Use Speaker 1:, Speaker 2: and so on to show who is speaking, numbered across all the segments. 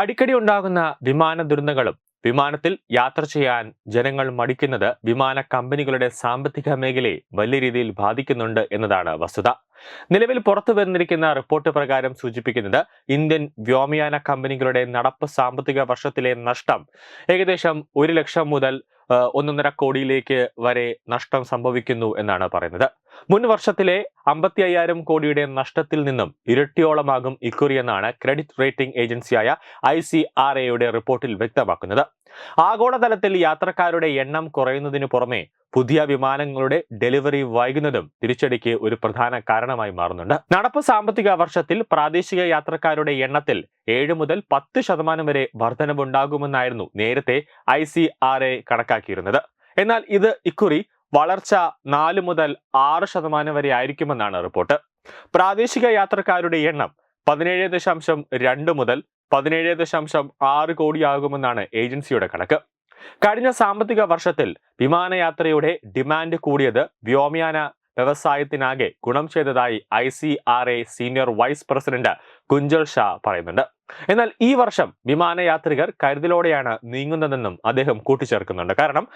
Speaker 1: അടിക്കടി ഉണ്ടാകുന്ന വിമാന ദുരന്തങ്ങളും വിമാനത്തിൽ യാത്ര ചെയ്യാൻ ജനങ്ങൾ മടിക്കുന്നത് വിമാന കമ്പനികളുടെ സാമ്പത്തിക മേഖലയെ വലിയ രീതിയിൽ ബാധിക്കുന്നുണ്ട് എന്നതാണ് വസ്തുത. നിലവിൽ പുറത്തു വന്നിരിക്കുന്ന റിപ്പോർട്ട് പ്രകാരം സൂചിപ്പിക്കുന്നത് ഇന്ത്യൻ വ്യോമയാന കമ്പനികളുടെ നടപ്പ് സാമ്പത്തിക വർഷത്തിലെ നഷ്ടം ഏകദേശം ഒരു ലക്ഷം മുതൽ ഒന്നൊന്നര കോടിയിലേക്ക് വരെ നഷ്ടം സംഭവിക്കുന്നു എന്നാണ് പറയുന്നത്. മുൻ വർഷത്തിലെ അമ്പത്തി അയ്യായിരം കോടിയുടെ നഷ്ടത്തിൽ നിന്നും ഇരട്ടിയോളമാകും ഇക്കുറി എന്നാണ് ക്രെഡിറ്റ് റേറ്റിംഗ് ഏജൻസിയായ ഐ സി ആർ എയുടെ റിപ്പോർട്ടിൽ വ്യക്തമാക്കുന്നത്. ആഗോളതലത്തിൽ യാത്രക്കാരുടെ എണ്ണം കുറയുന്നതിനു പുറമെ പുതിയ വിമാനങ്ങളുടെ ഡെലിവറി വൈകുന്നതും തിരിച്ചടിക്ക് ഒരു പ്രധാന കാരണമായി മാറുന്നുണ്ട്. നടപ്പ് സാമ്പത്തിക വർഷത്തിൽ പ്രാദേശിക യാത്രക്കാരുടെ എണ്ണത്തിൽ ഏഴ് മുതൽ പത്ത് ശതമാനം വരെ വർധനവുണ്ടാകുമെന്നായിരുന്നു നേരത്തെ ഐ സി ആർ എ കണക്കാക്കിയിരുന്നത്. എന്നാൽ ഇത് ഇക്കുറി വളർച്ച നാല് മുതൽ ആറ് ശതമാനം വരെ ആയിരിക്കുമെന്നാണ് റിപ്പോർട്ട്. പ്രാദേശിക യാത്രക്കാരുടെ എണ്ണം പതിനേഴ് ദശാംശം രണ്ട് മുതൽ പതിനേഴ് ദശാംശം ആറ് കോടിയാകുമെന്നാണ് ഏജൻസിയുടെ കണക്ക്. കഴിഞ്ഞ സാമ്പത്തിക വർഷത്തിൽ വിമാനയാത്രയുടെ ഡിമാൻഡ് കൂടിയത് വ്യോമയാന വ്യവസായത്തിനാകെ ഗുണം ചെയ്തതായി I C R A senior vice president Kunjal Shah പറയുന്നുണ്ട്. എന്നാൽ ഈ വർഷം വിമാനയാത്രികർ കരുതലോടെയാണ് നീങ്ങുന്നതെന്നും അദ്ദേഹം കൂട്ടിച്ചേർക്കുന്നുണ്ട്. കാരണം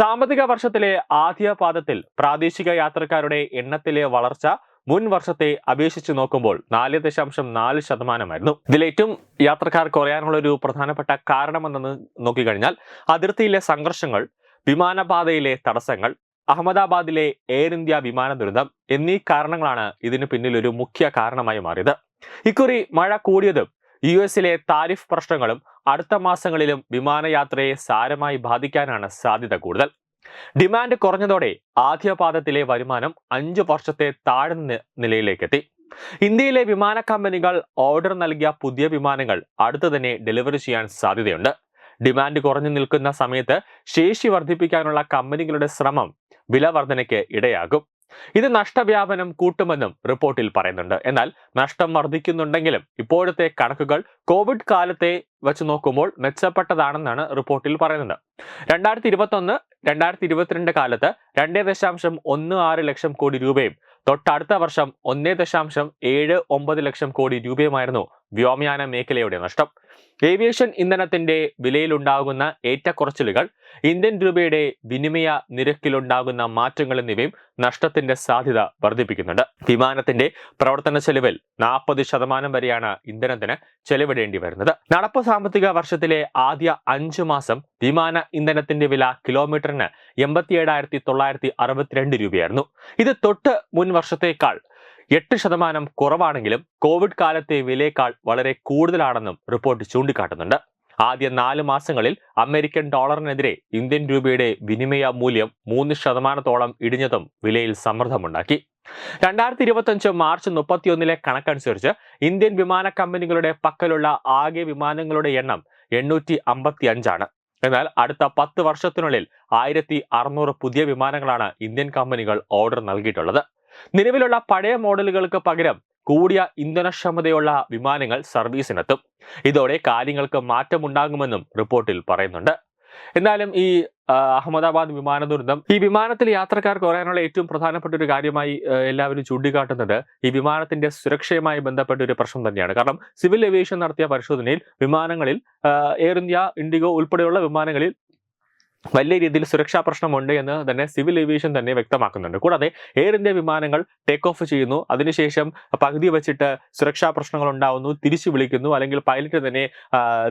Speaker 1: സാമ്പത്തിക വർഷത്തിലെ ആദ്യ പാദത്തിൽ പ്രാദേശിക യാത്രക്കാരുടെ എണ്ണത്തിലെ വളർച്ച മുൻ വർഷത്തെ അപേക്ഷിച്ച് നോക്കുമ്പോൾ നാല് ദശാംശം നാല് ശതമാനമായിരുന്നു. ഇതിലേറ്റവും യാത്രക്കാർ കുറയാനുള്ള ഒരു പ്രധാനപ്പെട്ട കാരണമെന്ന് നോക്കിക്കഴിഞ്ഞാൽ അതിർത്തിയിലെ സംഘർഷങ്ങൾ വിമാനപാതയിലെ തടസ്സങ്ങൾ അഹമ്മദാബാദിലെ എയർ ഇന്ത്യ വിമാന ദുരന്തം എന്നീ കാരണങ്ങളാണ് ഇതിന് പിന്നിൽ ഒരു മുഖ്യ കാരണമായി മാറിയത്. ഇക്കുറി മഴ കൂടിയതും യു എസിലെ താരിഫ് പ്രശ്നങ്ങളും അടുത്ത മാസങ്ങളിലും വിമാനയാത്രയെ സാരമായി ബാധിക്കാനാണ് സാധ്യത കൂടുതൽ. ഡിമാൻഡ് കുറഞ്ഞതോടെ ആദ്യപാദത്തിലെ വരുമാനം അഞ്ചു വർഷത്തെ താഴ്ന്ന നിലയിലേക്ക് നിലയിലേക്കെത്തി. ഇന്ത്യയിലെ വിമാന കമ്പനികൾ ഓർഡർ നൽകിയ പുതിയ വിമാനങ്ങൾ അടുത്തു തന്നെ ഡെലിവറി ചെയ്യാൻ സാധ്യതയുണ്ട്. ഡിമാൻഡ് കുറഞ്ഞു നിൽക്കുന്ന സമയത്ത് ശേഷി വർദ്ധിപ്പിക്കാനുള്ള കമ്പനികളുടെ ശ്രമം വില വർധനയ്ക്ക് ഇടയാകും. ഇത് നഷ്ടവ്യാപനം കൂട്ടുമെന്നും റിപ്പോർട്ടിൽ പറയുന്നുണ്ട്. എന്നാൽ നഷ്ടം വർദ്ധിക്കുന്നുണ്ടെങ്കിലും ഇപ്പോഴത്തെ കണക്കുകൾ കോവിഡ് കാലത്തെ വെച്ച് നോക്കുമ്പോൾ മെച്ചപ്പെട്ടതാണെന്നാണ് റിപ്പോർട്ടിൽ പറയുന്നത്. രണ്ടായിരത്തി ഇരുപത്തൊന്ന് രണ്ടായിരത്തി ഇരുപത്തിരണ്ട് കാലത്ത് രണ്ടേ ദശാംശം ഒന്ന് ആറ് ലക്ഷം കോടി രൂപയും തൊട്ടടുത്ത വർഷം ഒന്നേ ദശാംശം ഏഴ് ഒമ്പത് ലക്ഷം കോടി രൂപയുമായിരുന്നു വ്യോമയാന മേഖലയുടെ നഷ്ടം. ഏവിയേഷൻ ഇന്ധനത്തിന്റെ വിലയിലുണ്ടാകുന്ന ഏറ്റക്കുറച്ചിലുകൾ ഇന്ത്യൻ രൂപയുടെ വിനിമയ നിരക്കിലുണ്ടാകുന്ന മാറ്റങ്ങൾ എന്നിവയും നഷ്ടത്തിന്റെ സാധ്യത വർദ്ധിപ്പിക്കുന്നുണ്ട്. വിമാനത്തിന്റെ പ്രവർത്തന ചെലവിൽ നാൽപ്പത് ശതമാനം വരെയാണ് ഇന്ധനത്തിന് ചെലവിടേണ്ടി വരുന്നത്. നടപ്പ് സാമ്പത്തിക വർഷത്തിലെ ആദ്യ അഞ്ചു മാസം വിമാന ഇന്ധനത്തിന്റെ വില കിലോമീറ്ററിന് എൺപത്തിയേഴായിരത്തി തൊള്ളായിരത്തി അറുപത്തിരണ്ട് രൂപയായിരുന്നു. ഇത് തൊട്ട് മുൻ വർഷത്തേക്കാൾ എട്ട് ശതമാനം കുറവാണെങ്കിലും കോവിഡ് കാലത്തെ വിലയേക്കാൾ വളരെ കൂടുതലാണെന്നും റിപ്പോർട്ട് ചൂണ്ടിക്കാട്ടുന്നുണ്ട്. ആദ്യ നാല് മാസങ്ങളിൽ അമേരിക്കൻ ഡോളറിനെതിരെ ഇന്ത്യൻ രൂപയുടെ വിനിമയ മൂല്യം മൂന്ന് ശതമാനത്തോളം ഇടിഞ്ഞതും വിലയിൽ സമ്മർദ്ദമുണ്ടാക്കി. രണ്ടായിരത്തി ഇരുപത്തഞ്ച് മാർച്ച് മുപ്പത്തിയൊന്നിലെ കണക്കനുസരിച്ച് ഇന്ത്യൻ വിമാന കമ്പനികളുടെ പക്കലുള്ള ആകെ വിമാനങ്ങളുടെ എണ്ണം എണ്ണൂറ്റി അമ്പത്തി അഞ്ചാണ് എന്നാൽ അടുത്ത പത്ത് വർഷത്തിനുള്ളിൽ ആയിരത്തി അറുന്നൂറ് പുതിയ വിമാനങ്ങളാണ് ഇന്ത്യൻ കമ്പനികൾ ഓർഡർ നൽകിയിട്ടുള്ളത്. നിലവിലുള്ള പഴയ മോഡലുകൾക്ക് പകരം കൂടിയ ഇന്ധനക്ഷമതയുള്ള വിമാനങ്ങൾ സർവീസിനെത്തും. ഇതോടെ കാര്യങ്ങൾക്ക് മാറ്റമുണ്ടാകുമെന്നും റിപ്പോർട്ടിൽ പറയുന്നുണ്ട്. എന്നാലും ഈ അഹമ്മദാബാദ് വിമാന ദുരന്തം ഈ വിമാനത്തിൽ യാത്രക്കാർ കുറയാനുള്ള ഏറ്റവും പ്രധാനപ്പെട്ട ഒരു കാര്യമായി എല്ലാവരും ചൂണ്ടിക്കാട്ടുന്നത് ഈ വിമാനത്തിന്റെ സുരക്ഷയുമായി ബന്ധപ്പെട്ട ഒരു പ്രശ്നം തന്നെയാണ്. കാരണം സിവിൽ ഏവിയേഷൻ നടത്തിയ പരിശോധനയിൽ വിമാനങ്ങളിൽ എയർ ഇന്ത്യ ഇൻഡിഗോ ഉൾപ്പെടെയുള്ള വിമാനങ്ങളിൽ വലിയ രീതിയിൽ സുരക്ഷാ പ്രശ്നമുണ്ട് എന്ന് തന്നെ സിവിൽ ഏവിയേഷൻ തന്നെ വ്യക്തമാക്കുന്നുണ്ട്. കൂടാതെ എയർ ഇന്ത്യ വിമാനങ്ങൾ ടേക്ക് ഓഫ് ചെയ്യുന്നു. അതിനുശേഷം പകുതി വെച്ചിട്ട് സുരക്ഷാ പ്രശ്നങ്ങൾ ഉണ്ടാവുന്നു തിരിച്ചു വിളിക്കുന്നു. അല്ലെങ്കിൽ പൈലറ്റ് തന്നെ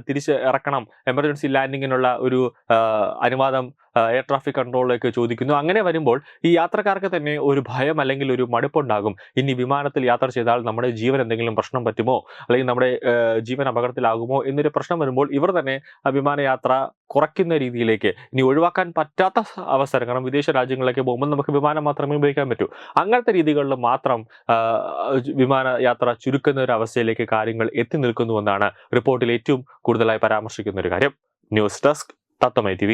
Speaker 1: തിരിച്ച് ഇറക്കണം. എമർജൻസി ലാൻഡിങ്ങിനുള്ള ഒരു അനുവാദം എയർ ട്രാഫിക് കൺട്രോളിലേക്ക് ചോദിക്കുന്നു. അങ്ങനെ വരുമ്പോൾ ഈ യാത്രക്കാർക്ക് തന്നെ ഒരു ഭയം അല്ലെങ്കിൽ ഒരു മടുപ്പുണ്ടാകും. ഇനി വിമാനത്തിൽ യാത്ര ചെയ്താൽ നമ്മുടെ ജീവൻ എന്തെങ്കിലും പ്രശ്നം പറ്റുമോ? അല്ലെങ്കിൽ നമ്മുടെ ജീവൻ അപകടത്തിലാകുമോ? എന്നൊരു പ്രശ്നം വരുമ്പോൾ ഇവർ തന്നെ വിമാനയാത്ര കുറയ്ക്കുന്ന രീതിയിലേക്ക് ഇനി ഒഴിവാക്കാൻ പറ്റാത്ത അവസരം കാരണം വിദേശ രാജ്യങ്ങളിലേക്ക് പോകുമ്പോൾ നമുക്ക് വിമാനം മാത്രമേ ഉപയോഗിക്കാൻ പറ്റൂ. അങ്ങനത്തെ രീതികളിൽ മാത്രം വിമാനയാത്ര വിമാന യാത്ര ചുരുക്കുന്ന ഒരു അവസ്ഥയിലേക്ക് കാര്യങ്ങൾ എത്തി നിൽക്കുന്നുവെന്നാണ് റിപ്പോർട്ടിൽ ഏറ്റവും കൂടുതലായി പരാമർശിക്കുന്ന ഒരു കാര്യം. News desk തത്തമൈ T